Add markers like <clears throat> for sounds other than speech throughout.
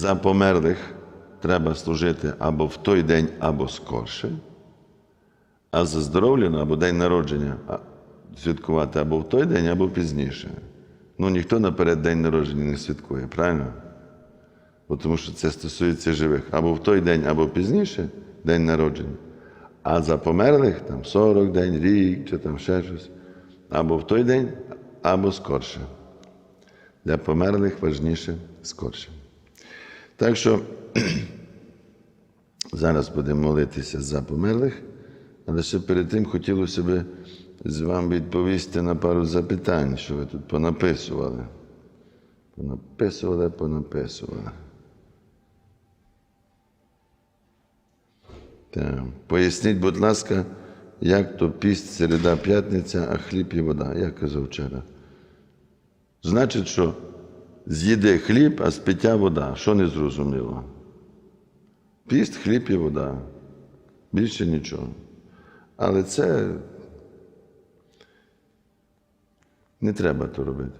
за померлих треба служити або в той день, або скорше, а за здоров'я або день народження святкувати або в той день, або пізніше. Ну, ніхто наперед день народження не святкує, правильно? Бо тому що це стосується живих. Або в той день, або пізніше день народження. А за померлих там 40 день, рік чи там ще щось. Або в той день, або скорше. Для померлих важніше скорше. Так що <clears throat> зараз будемо молитися за померлих, але ще перед тим хотілося б з вами відповісти на пару запитань, що ви тут понаписували. Понаписували, понаписували. Так. Поясніть, будь ласка, як то піст середа п'ятниця, а хліб і вода, я казав вчора. Значить, що з'їде хліб, а з пиття вода. Що не зрозуміло? Піст, хліб і вода. Більше нічого. Але це не треба то робити.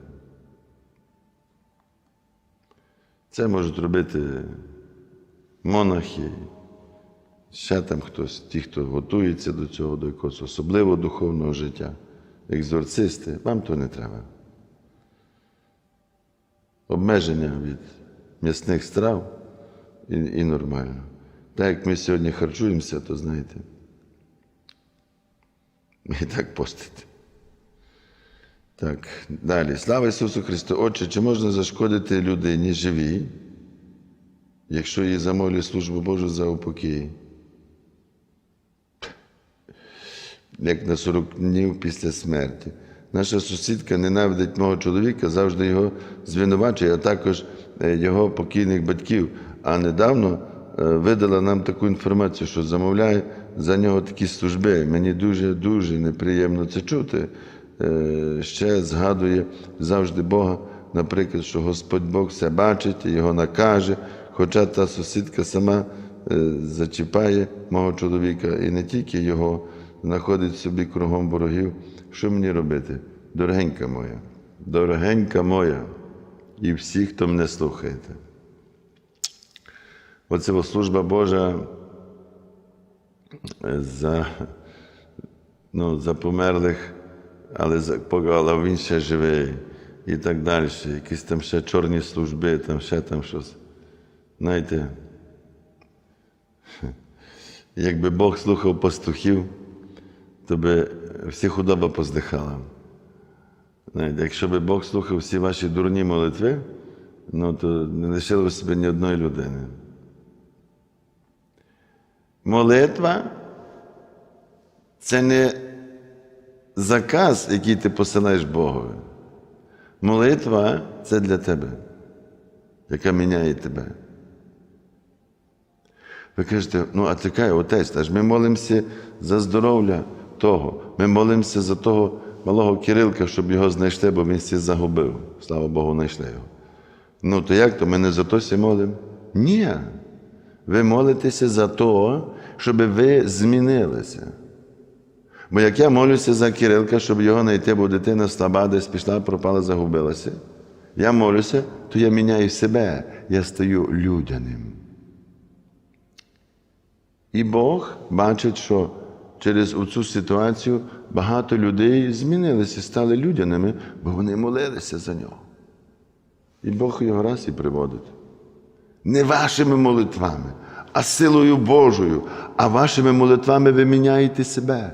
Це можуть робити монахи, ще там хтось, ті, хто готується до цього, до якогось особливого духовного життя, екзорцисти, вам то не треба. Обмеження від м'ясних страв і, і нормально. Так як ми сьогодні харчуємося, то знаєте, і так постити. Так, далі. Слава Ісусу Христу! Отче, чи можна зашкодити людині живій, якщо їй замовлює службу Божу за упокій? Як на 40 днів після смерті. Наша сусідка ненавидить мого чоловіка, завжди його звинувачує, а також е, його покійних батьків. А недавно е, видала нам таку інформацію, що замовляє за нього такі служби. Мені дуже-дуже неприємно це чути. Е, Ще згадує завжди Бога, наприклад, що Господь Бог все бачить його накаже, хоча та сусідка сама зачіпає мого чоловіка і не тільки його знаходить собі кругом ворогів. Що мені робити? Дорогенька моя, дорогенька моя, і всі, хто мене слухаєте. Оце служба Божа за, ну, за померлих, але, але він ще живий і так далі. Якісь там ще чорні служби, там ще там щось. Знаєте, <laughs> якби Бог слухав пастухів, би всі худоба поздихала. Знаєте, якщо би Бог слухав всі ваші дурні молитви, ну, то не лишило себе ні одної людини. Молитва це не заказ, який ти посилаєш Богові. Молитва це для тебе, яка міняє тебе. Ви кажете, ну а така отець, аж ми молимося за здоров'я того. Ми молимося за того малого Кирилка, щоб його знайшли, бо він всі загубив. Слава Богу, знайшли його. Ну, то як то ми не за то сі молимо? Ні. Ви молитеся за то, щоб ви змінилися. Бо як я молюся за Кирилка, щоб його знайти, бо дитина слаба, десь пішла, пропала, загубилася. Я молюся, то я міняю себе, я стаю людяним. І Бог бачить, що через цю ситуацію багато людей змінилися, стали людяними, бо вони молилися за нього. І Бог його раз і приводить. Не вашими молитвами, а силою Божою, а вашими молитвами ви міняєте себе.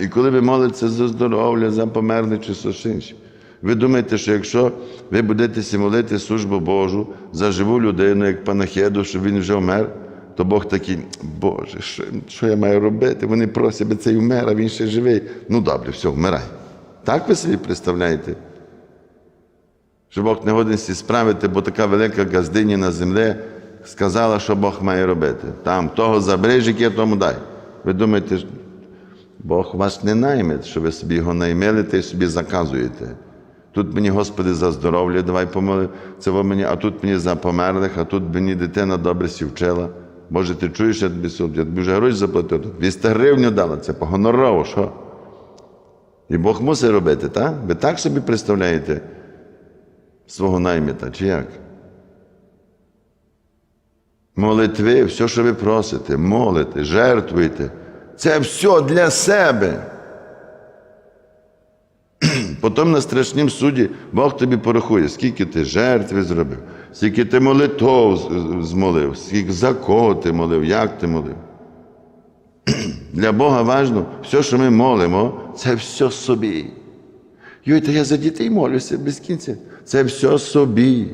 І коли ви молитеся за здоров'я, за померлих чи щось інше, ви думаєте, що якщо ви будете молити службу Божу за живу людину, як панахеду, щоб він вже вмер, то Бог такий, Боже, що, що я маю робити? Вони просять, аби цей вмер, а він ще живий. Ну добре, все, вмирай. Так ви собі представляєте? Що Бог не годен справити, бо така велика газдиня на землі сказала, що Бог має робити. Там того забрежики, тому дай. Ви думаєте, Бог вас не найме, що ви собі його наймелите і собі заказуєте. Тут мені, Господи, за здоров'я, давай помоли, це во мені, а тут мені за померлих, а тут мені дитина добре сі вчила. Боже, ти чуєш, я тобі суд, я тобі вже гроші заплатив, 200 гривень дала, це погонорово, що? І Бог мусить робити, так? Ви так собі представляєте свого найміта, чи як? Молитви, все, що ви просите, молите, жертвуєте. Це все для себе. Потім на страшнім суді Бог тобі порахує, скільки ти жертви зробив, скільки ти молитов змолив, скільки за кого ти молив, як ти молив. <clears throat> Для Бога важно, все, що ми молимо, це все собі. Йой, та я за дітей молюся без кінця. Це все собі.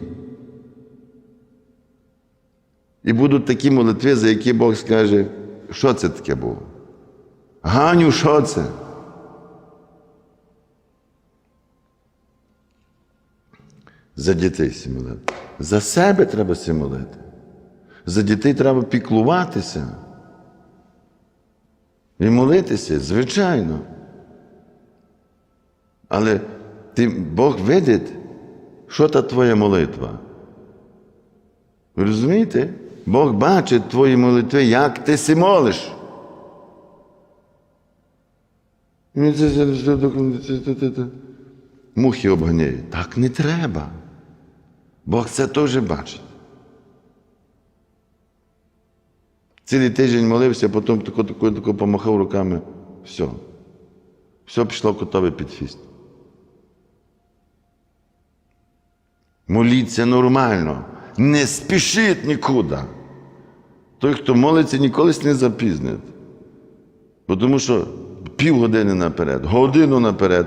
І будуть такі молитви, за які Бог скаже, що це таке було? Ганю, що це? За дітей сі молити. За себе треба сі молити. За дітей треба піклуватися. І молитися, звичайно. Але ти, Бог видить, що та твоя молитва. Ви розумієте? Бог бачить твої молитви, як ти си молиш. Мухи обганяє. Так не треба. Бог це теж бачить. Цілий тиждень молився, потім тако, тако, тако помахав руками. Все. Все пішло котове під фіст. Моліться нормально. Не спішіть нікуди. Той, хто молиться, ніколи не запізнить. Тому що півгодини наперед, годину наперед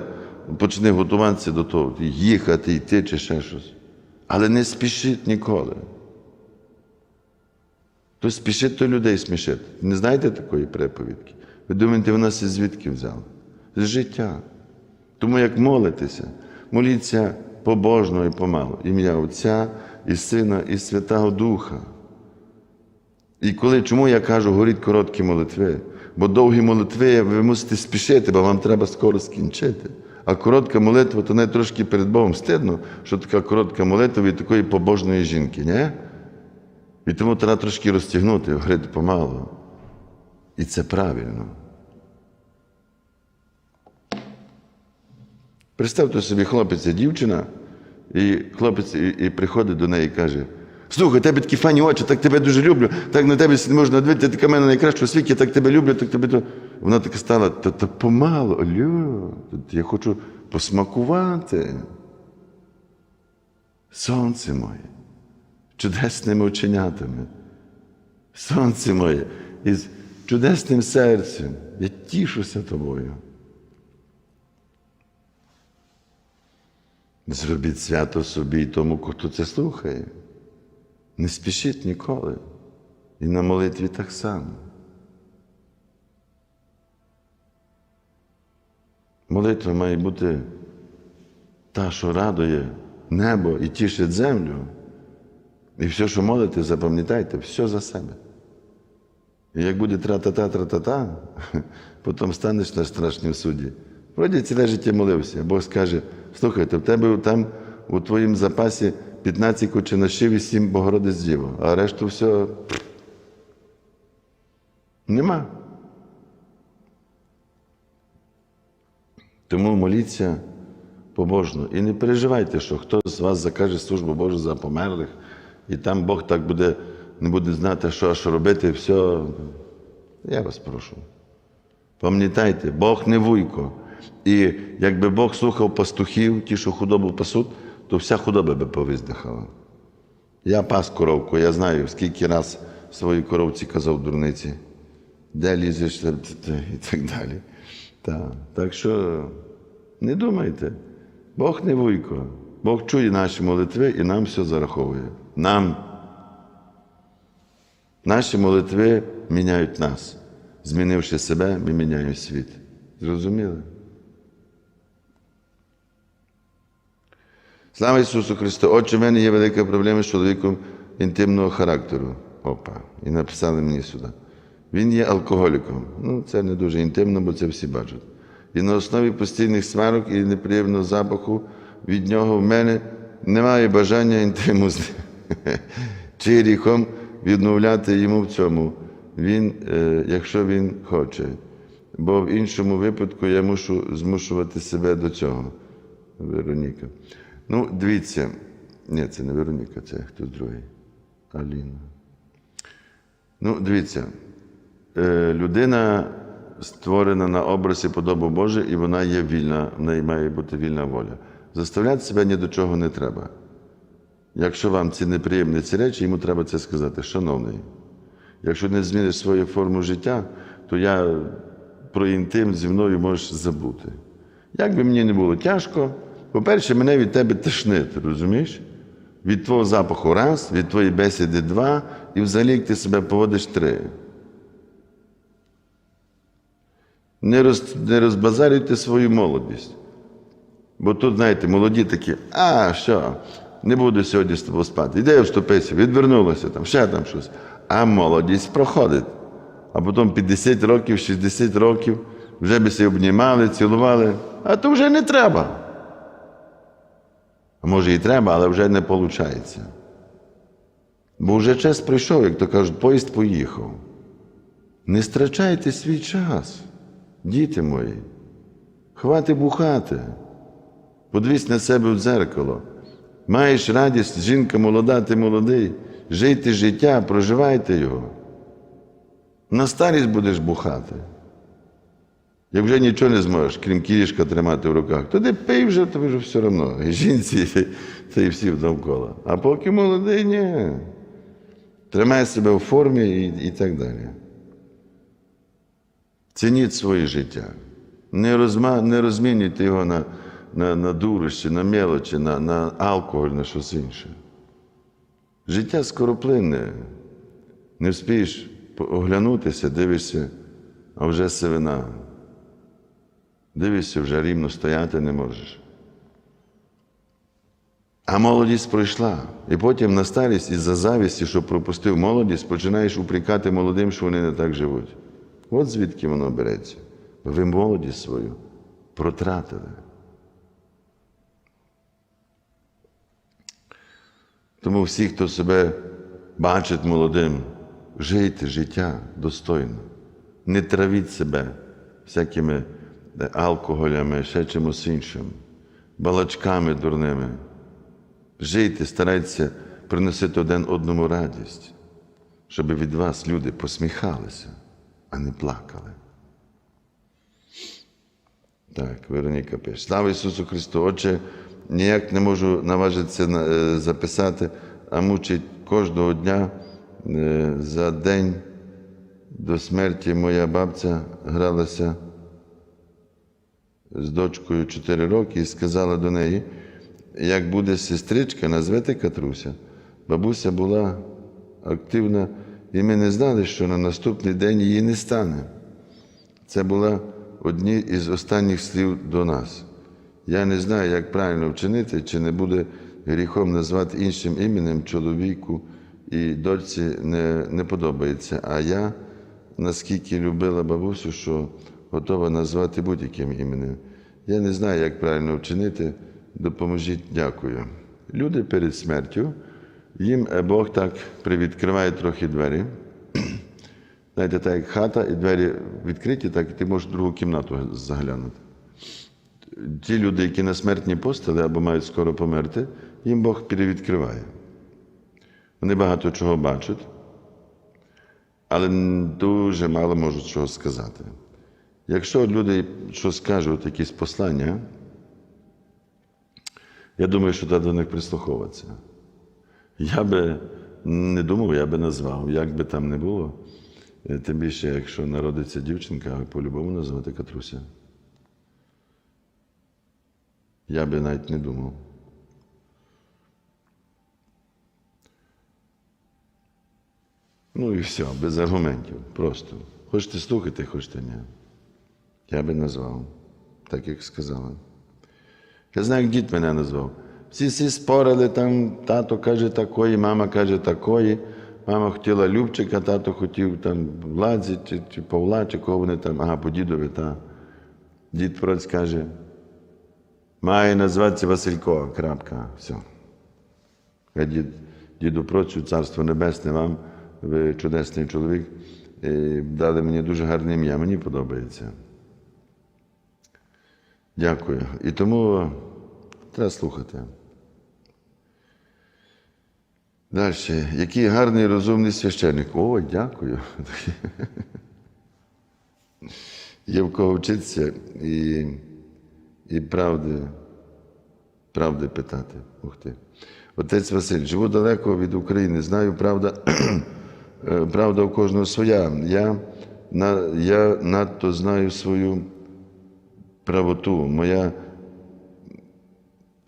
почне готуватися до того, їхати, йти чи ще щось. Але не спішіть ніколи. Хто спішить, то людей смішить. Не знаєте такої приповідки? Ви думаєте, вона це звідки взяла? З життя. Тому як молитеся, моліться побожно і помалу. Ім'я Отця і Сина, і Святого Духа. І коли, чому я кажу, горіть короткі молитви? Бо довгі молитви ви мусите спішити, бо вам треба скоро скінчити. А коротка молитва, то не трошки перед Богом стидно, що така коротка молитва від такої побожної жінки, ні? І тому треба трошки розтягнути, говорити помалу. І це правильно. Представте собі, хлопець і дівчина, і хлопець і, і приходить до неї і каже: Слухай, тебе такі фані очі, так тебе дуже люблю, так на тебе можна дивитися, ти така мене найкраща у світі, так тебе люблю, так тебе. То». Вона така стала, та, та помалу, алло, я хочу посмакувати. Сонце моє, чудесними оченятами. Сонце моє, із чудесним серцем. Я тішуся тобою. Зробіть свято собі і тому, хто це слухає. Не спішіть ніколи. І на молитві так само. Молитва має бути та, що радує небо і тішить землю. І все, що молите, запам'ятайте, все за себе. І як буде тра-та-та, тра-та-та, <laughs> потім станеш на страшнім суді. Вроді ціле життя молився. Бог скаже, слухайте, в тебе там у твоїм запасі 15 кучинашів і 7 Богородиць Діво, а решту все нема. Тому моліться побожно. І не переживайте, що хтось з вас закаже службу Божу за померлих, і там Бог так буде, не буде знати, що, що робити, все. Я вас прошу. Пам'ятайте, Бог не вуйко. І якби Бог слухав пастухів, ті, що худобу пасуть, то вся худоба би повиздихала. Я пас коровку, я знаю, скільки раз своїй коровці казав дурниці, де лізеш і так далі. Так, так що не думайте, Бог не вуйко. Бог чує наші молитви і нам все зараховує. Нам. Наші молитви міняють нас. Змінивши себе, ми міняємо світ. Зрозуміли? Слава Ісусу Христу! Отже, в мене є велика проблема з чоловіком інтимного характеру. Опа, і написали мені сюди. Він є алкоголіком. Ну, це не дуже інтимно, бо це всі бачать. І на основі постійних сварок і неприємного запаху від нього в мене немає бажання інтиму з ним. <laughs> Чи гріхом відмовляти йому в цьому, він, е, якщо він хоче. бо в іншому випадку я мушу змушувати себе до цього. Вероніка. Ну, дивіться, ні, це не Вероніка, це хтось другий. Аліна. Ну, дивіться, людина створена на образі подобу Божу, і вона є вільна, в неї має бути вільна воля. Заставляти себе ні до чого не треба. Якщо вам ці неприємні ці речі, йому треба це сказати, шановний. Якщо не зміниш свою форму життя, то я про інтим зі мною можеш забути. Як би мені не було тяжко, по-перше, мене від тебе тошнить, розумієш? Від твого запаху раз, від твоєї бесіди два, і взагалі як ти себе поводиш три. Не, роз, не розбазарюйте свою молодість. Бо тут, знаєте, молоді такі, а що, не буду сьогодні з тобою спати. Іде вступися, відвернулася там, ще там щось. А молодість проходить. А потім 50 років, 60 років вже би себе обнімали, цілували, а то вже не треба. А може і треба, але вже не виходить. Бо вже час прийшов, як то кажуть, поїзд поїхав. Не страчайте свій час, діти мої. Хвати бухати. Подивись на себе в дзеркало. Маєш радість, жінка молода, ти молодий. Жийте життя, проживайте його. На старість будеш бухати. Як вже нічого не зможеш, крім кілішка тримати в руках, тоді пий вже, тобі вже все одно. І жінці, та і всі довкола. А поки молодий, ні. Тримай себе в формі і, і так далі. Цініть своє життя. Не, розма, не розмінюйте його на, на, на дурощі, на мелочі, на, на алкоголь, на щось інше. Життя скороплинне. Не вспієш оглянутися, дивишся, а вже сивина. Дивишся, вже рівно стояти не можеш. А молодість пройшла. І потім на старість із-за завісті, що пропустив молодість, починаєш упрекати молодим, що вони не так живуть. От звідки воно береться. Ви молодість свою протратили. Тому всі, хто себе бачить молодим, жийте життя достойно. Не травіть себе всякими е, алкоголями, ще чимось іншим, балачками дурними. Жийте, старайтеся приносити один одному радість, щоб від вас люди посміхалися, а не плакали. Так, Вероніка пише. Слава Ісусу Христу! Отже, ніяк не можу наважитися е, записати, а мучить кожного дня е, за день до смерті моя бабця гралася з дочкою 4 роки і сказала до неї, як буде сестричка, назвете Катруся. Бабуся була активна, і ми не знали, що на наступний день її не стане. Це була одні із останніх слів до нас. Я не знаю, як правильно вчинити, чи не буде гріхом назвати іншим іменем чоловіку і дочці не, не подобається. А я наскільки любила бабусю, що готова назвати будь-яким іменем. Я не знаю, як правильно вчинити. Допоможіть, дякую. Люди перед смертю, їм Бог так привідкриває трохи двері. Знаєте, так як хата і двері відкриті, так і ти можеш в другу кімнату заглянути. Ті люди, які на смертній постелі або мають скоро померти, їм Бог перевідкриває. Вони багато чого бачать, але дуже мало можуть чого сказати. Якщо люди щось скажуть, якісь послання, я думаю, що треба до них прислуховуватися. Я би не думав, я би назвав, як би там не було. Е, Тим більше, якщо народиться дівчинка, по-любому назвати Катруся. Я би навіть не думав. Ну і все, без аргументів. Просто. Хочете слухати, хочете ні. Я би назвав, так як сказали. Я знаю, як дід мене назвав. Всі всі спорили, там тато каже такої, мама каже такої. Мама хотіла Любчика, тато хотів там Владзі чи, чи Павла, чи кого вони там, ага, по дідові, та. Дід Проць каже, має назватися Василько, крапка, все. Я дід, діду Процю, царство небесне вам, ви чудесний чоловік. дали мені дуже гарне ім'я. Мені подобається. Дякую. І тому треба слухати. Далі. Який гарний розумний священник. О, дякую. Є в кого вчитися і, і правди, правди питати. Ух ти. Отець Василь, живу далеко від України. Знаю, правда, <clears throat> правда у кожного своя. Я, на, я надто знаю свою правоту. Моя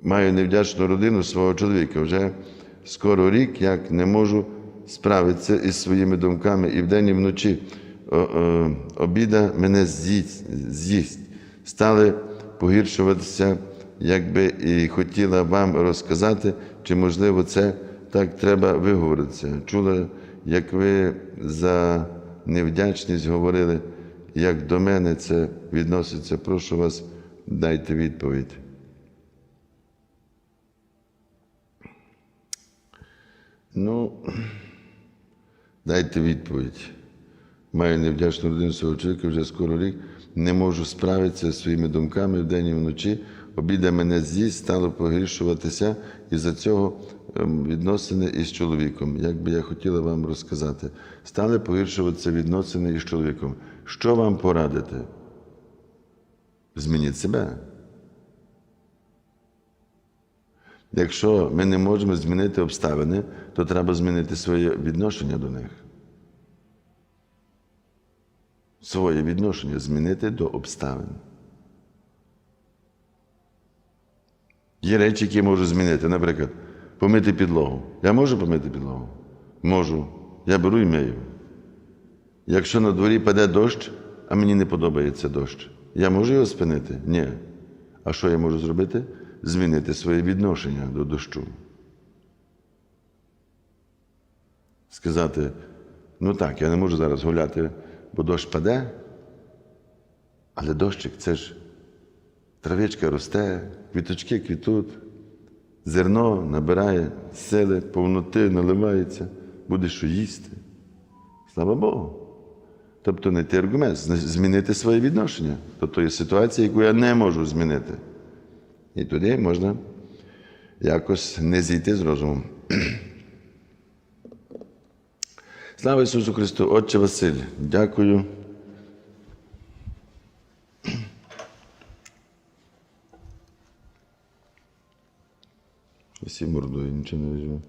маю невдячну родину свого чоловіка. Вже скоро рік, як не можу справитися із своїми думками і вдень, і вночі. О- о, Обіда мене з'їсть, з'їсть. Стали погіршуватися, якби і хотіла вам розказати, чи можливо це так треба виговоритися. Чула, як ви за невдячність говорили, як до мене це відноситься. Прошу вас, дайте відповідь. Ну, дайте відповідь. Маю невдячну родину свого чоловіка вже скоро рік. Не можу справитися зі своїми думками вдень і вночі. Обіда мене з'їсть, стало погіршуватися, і за цього ем, відносини із чоловіком. Як би я хотіла вам розказати, стали погіршуватися відносини із чоловіком. Що вам порадити? Змініть себе. Якщо ми не можемо змінити обставини, то треба змінити своє відношення до них. Своє відношення змінити до обставин. Є речі, які я можу змінити. Наприклад, помити підлогу. Я можу помити підлогу? Можу. Я беру і мию. Якщо на дворі паде дощ, а мені не подобається дощ, я можу його спинити? Ні. А що я можу зробити? Змінити своє відношення до дощу. Сказати, ну так, я не можу зараз гуляти, бо дощ паде, але дощик це ж травичка росте, квіточки квітуть, зерно набирає сили, повноти, наливається, буде що їсти. Слава Богу. Тобто не ти аргумент, змінити своє відношення до тої ситуації, яку я не можу змінити. І тоді можна якось не зійти з розумом. <clears throat> Слава Ісусу Христу, Отче Василь, дякую. <clears throat> Усі мордою, нічого не візьму.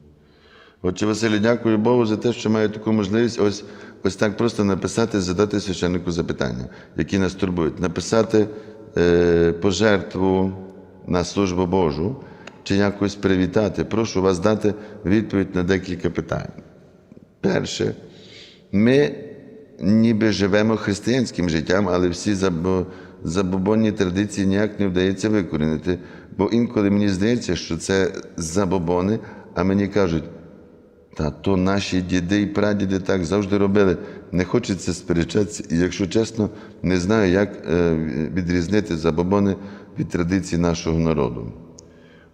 Отче Василю, дякую Богу за те, що маю таку можливість ось, ось так просто написати, задати священнику запитання, які нас турбують. Написати е, пожертву на службу Божу чи якось привітати. Прошу вас дати відповідь на декілька питань. Перше, ми ніби живемо християнським життям, але всі забобонні традиції ніяк не вдається викорінити. Бо інколи мені здається, що це забобони, а мені кажуть, та то наші діди і прадіди так завжди робили. Не хочеться сперечатися, і якщо чесно, не знаю, як е, відрізнити забобони від традицій нашого народу.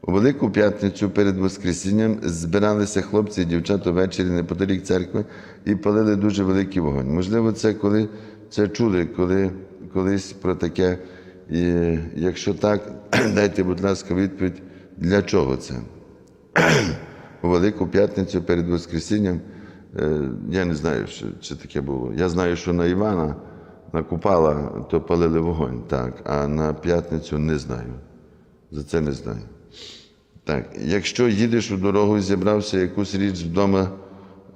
У Велику п'ятницю перед Воскресінням збиралися хлопці і дівчата ввечері неподалік церкви і палили дуже великий вогонь. Можливо, це коли це чули, коли колись про таке. І якщо так, <clears throat> дайте, будь ласка, відповідь, для чого це? <clears throat> У Велику п'ятницю перед Воскресінням. е, Я не знаю, чи таке було. Я знаю, що на Івана на Купала то палили вогонь, так, а на п'ятницю не знаю. За це не знаю. Так, якщо їдеш у дорогу і зібрався якусь річ вдома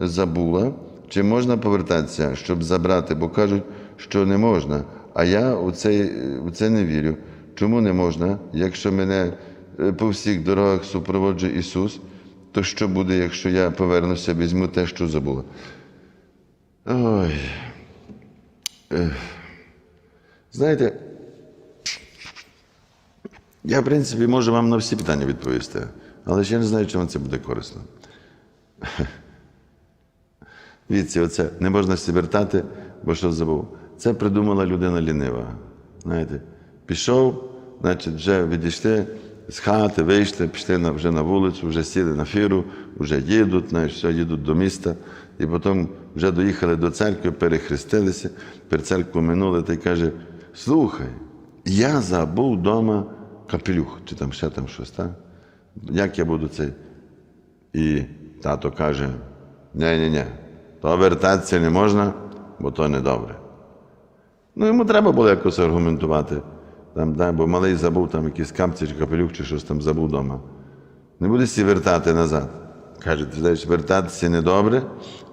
забула, чи можна повертатися, щоб забрати, бо кажуть, що не можна. А я у це, у це не вірю. Чому не можна? Якщо мене е, по всіх дорогах супроводжує Ісус, то що буде, якщо я повернуся, візьму те, що забула? Ой. Знаєте, я, в принципі, можу вам на всі питання відповісти, але ще не знаю, чи вам це буде корисно. Дивіться, оце не можна всі вертати, бо що забув. Це придумала людина лінива. Знаєте, пішов, значить, вже відійшли з хати, вийшли, пішли на, вже на вулицю, вже сіли на фіру, вже їдуть, знаєш, все, їдуть до міста. І потім вже доїхали до церкви, перехрестилися, перед церкву минули та й каже: слухай, я забув вдома капелюх, чи там ще там щось, так? Як я буду цей? І тато каже: ні-ні-ні, то вертатися не можна, бо то не добре. Ну, йому треба було якось аргументувати. Там, да, бо малий забув там якийсь капці чи капелюх, чи щось там забув вдома. Не буде сі вертати назад. Каже, ти знаєш, вертатися недобре,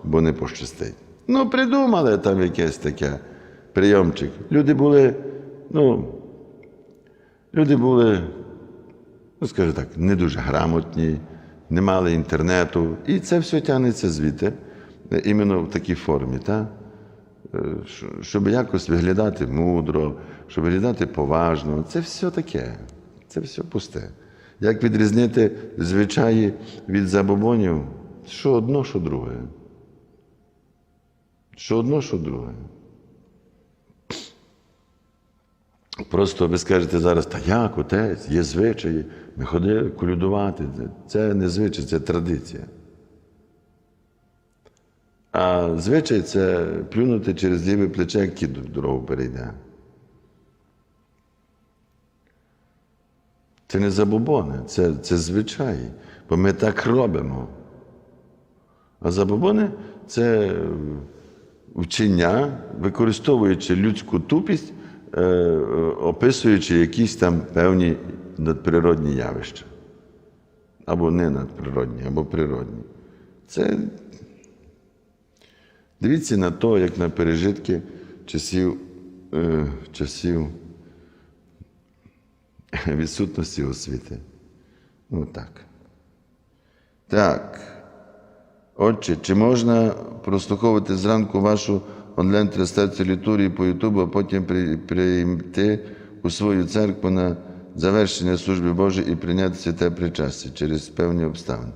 бо не пощастить. Ну, придумали там якесь таке прийомчик. Люди були, ну, люди були, ну, скажу так, не дуже грамотні, не мали інтернету. І це все тягнеться звідти, іменно в такій формі. так? Е, щоб якось виглядати мудро, щоб виглядати поважно. Це все таке, це все пусте. Як відрізнити звичаї від забобонів? Що одно, що друге. Що одно, що друге. Просто ви скажете зараз, та як отець, є звичаї, ми ходили колюдувати. Це- не звичай, це традиція. А звичай це плюнути через ліве плече, як кіт дорогу перейде. Це не забобони, це, це звичаї, бо ми так робимо. А забобони це вчення, використовуючи людську тупість, е, е, описуючи якісь там певні надприродні явища. Або не надприродні, або природні. Це Дивіться на то, як на пережитки часів, е, часів <laughs> відсутності освіти. Ну так. Так. Отче, чи можна прослуховувати зранку вашу онлайн трансляцію літургії по Ютубу, а потім при- прийти у свою церкву на завершення служби Божої і прийняти святе причастя через певні обставини?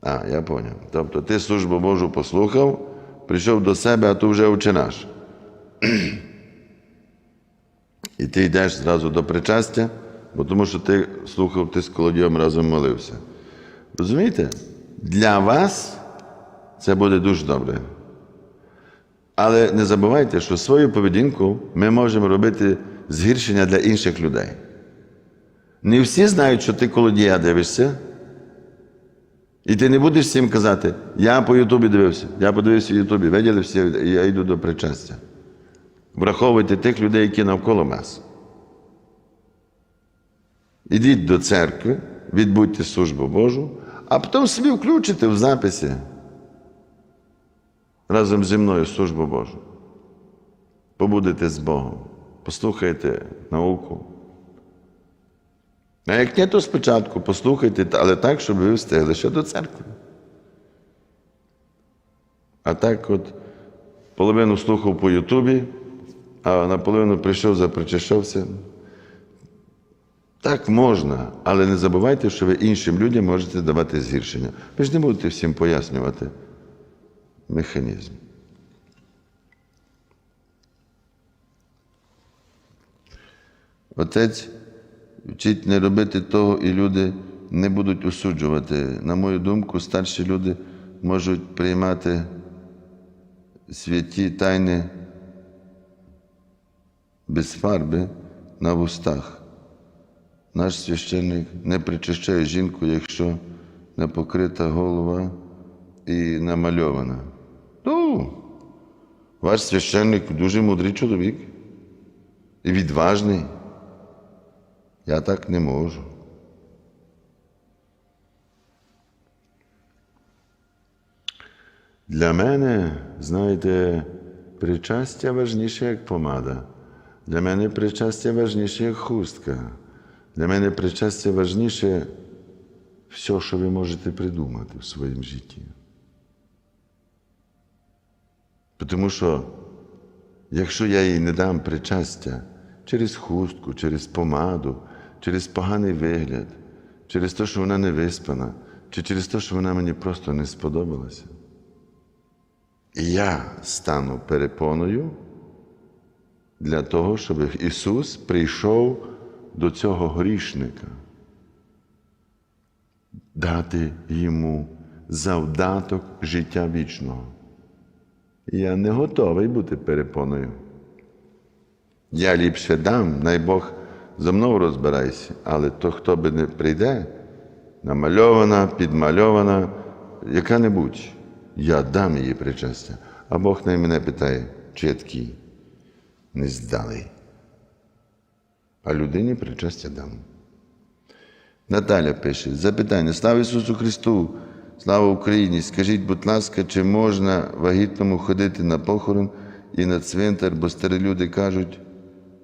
А, я поняв. Тобто ти службу Божу послухав, прийшов до себе, а то вже очі наш. І ти йдеш зразу до причастя, бо тому що ти слухав, ти з колодієм разом молився. Розумієте? Для вас це буде дуже добре. Але не забувайте, що свою поведінку ми можемо робити згіршення для інших людей. Не всі знають, що ти колодія дивишся. І ти не будеш всім казати, я по Ютубі дивився, я подивився в Ютубі, виділи всі, я йду до причастя. Враховуйте тих людей, які навколо вас. Ідіть до церкви, відбудьте службу Божу, а потім собі включите в записі разом зі мною службу Божу. Побудете з Богом, послухайте науку. А як ні, то спочатку послухайте, але так, щоб ви встигли ще до церкви. А так от половину слухав по Ютубі, а наполовину прийшов, запричащався. Так можна, але не забувайте, що ви іншим людям можете давати згіршення. Ви ж не будете всім пояснювати механізм. Отець вчить не робити того, і люди не будуть осуджувати. На мою думку, старші люди можуть приймати святі тайни без фарби на вустах. Наш священник не причащає жінку, якщо не покрита голова і намальована. Ну, ваш священник дуже мудрий чоловік і відважний. Я так не можу. Для мене, знаєте, причастя важніше, як помада. Для мене причастя важніше, як хустка. Для мене причастя важніше все, що ви можете придумати в своєму житті. Тому що, якщо я їй не дам причастя через хустку, через помаду, через поганий вигляд, через те, що вона не виспана, чи через те, що вона мені просто не сподобалася, і я стану перепоною для того, щоб Ісус прийшов до цього грішника, дати йому завдаток життя вічного. Я не готовий бути перепоною. Я ліпше дам, най Бог зо мною розбирайся, але то, хто би не прийде, намальована, підмальована, яка-небудь, я дам її причастя. А Бог най мене питає, чи я такий нездалий. А людині причастя дам. Наталя пише: запитання: Слава Ісусу Христу! Слава Україні! Скажіть, будь ласка, чи можна вагітному ходити на похорон і на цвинтар, бо старі люди кажуть,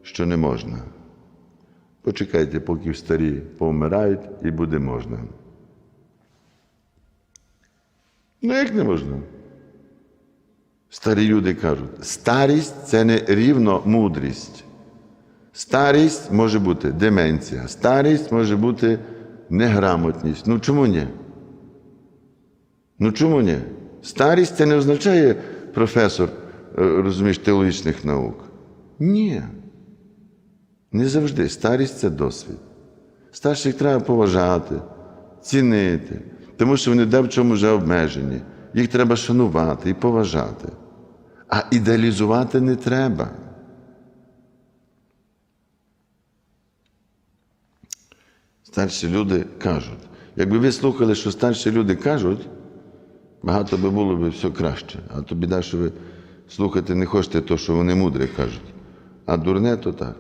що не можна. Почекайте, поки старі повмирають, і буде можна. Ну, як не можна? Старі люди кажуть, старість це не рівно мудрість. Старість може бути деменція, старість може бути неграмотність. Ну чому ні? Ну чому ні? Старість це не означає професор, е, розумієш, теологічних наук. Ні. Не завжди. Старість це досвід. Старших треба поважати, цінити, тому що вони де в чому вже обмежені. Їх треба шанувати і поважати. А ідеалізувати не треба. Старші люди кажуть. Якби ви слухали, що старші люди кажуть, багато би було б все краще. А то біда, що ви слухати не хочете то, що вони мудрі кажуть. А дурне то так.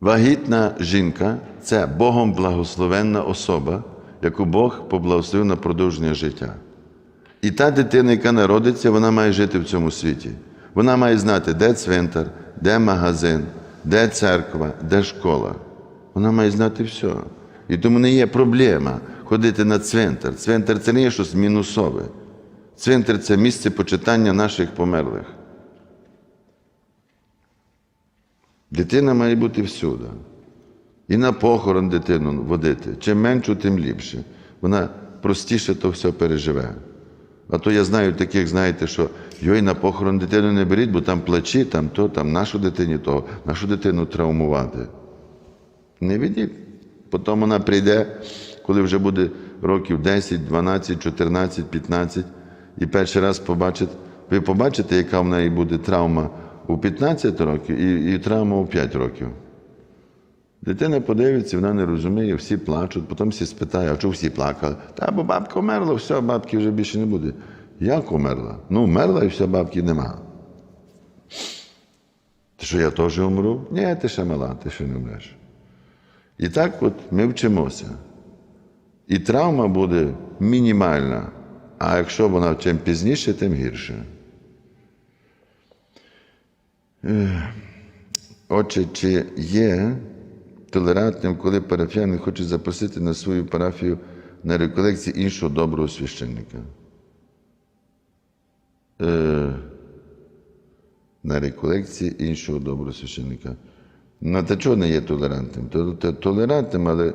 Вагітна жінка це Богом благословенна особа, яку Бог поблагословив на продовження життя. І та дитина, яка народиться, вона має жити в цьому світі. Вона має знати, де цвинтар, де магазин, де церква, де школа. Вона має знати все. І тому не є проблема ходити на цвинтар. Цвинтар це не є щось мінусове. Цвинтар це місце почитання наших померлих. Дитина має бути всюди. І на похорон дитину водити. Чим меншу, тим ліпше. Вона простіше то все переживе. А то я знаю таких, знаєте, що йой на похорон дитину не беріть, бо там плачі, там то, там нашу дитині того, нашу дитину травмувати. Не ведіть. Потім вона прийде, коли вже буде років 10, 12, 14, 15, і перший раз побачить, ви побачите, яка в неї буде травма у 15 років і, і травма у 5 років. Дитина подивиться, вона не розуміє, всі плачуть, потім всі спитає, а чого всі плакали? Та бо бабка вмерла, все, бабки вже більше не буде. Як умерла? Ну, вмерла і все, бабки нема. Ти що я теж умру? Ні, ти ще мала, ти ще не вмреш. І так от ми вчимося. І травма буде мінімальна, а якщо вона чим пізніше, тим гірше. Отже, чи є толерантним, коли парафіяни хочуть запросити на свою парафію на реколекції іншого доброго священника? Е, на реколекції іншого доброго священника. Ну, та чого не є толерантним? То- то- Толерантним, але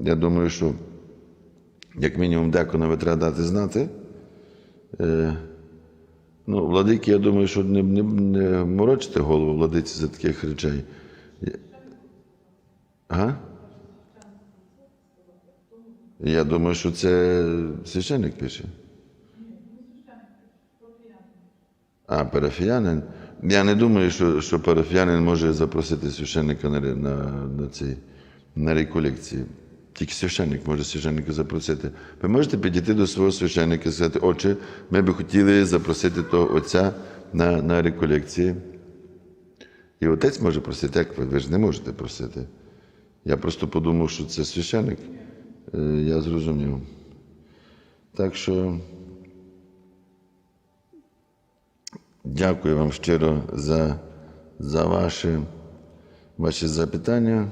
я думаю, що як мінімум декону треба дати знати. Е, ну, владики, я думаю, що не, не, не морочите голову владиці за таких речей. Ага? Я думаю, що це священник пише. А, парафіянин. Я не думаю, що, що парафіянин може запросити священника на, на, на, ці, на реколекції. Тільки священник може священника запросити. Ви можете підійти до свого священника і сказати, отче, ми би хотіли запросити того отця на, на реколекції. І отець може просити, як ви? Ви ж не можете просити. Я просто подумав, що це священник. Е, Я зрозумів. Так що. Дякую вам щиро за, за ваші, ваші запитання.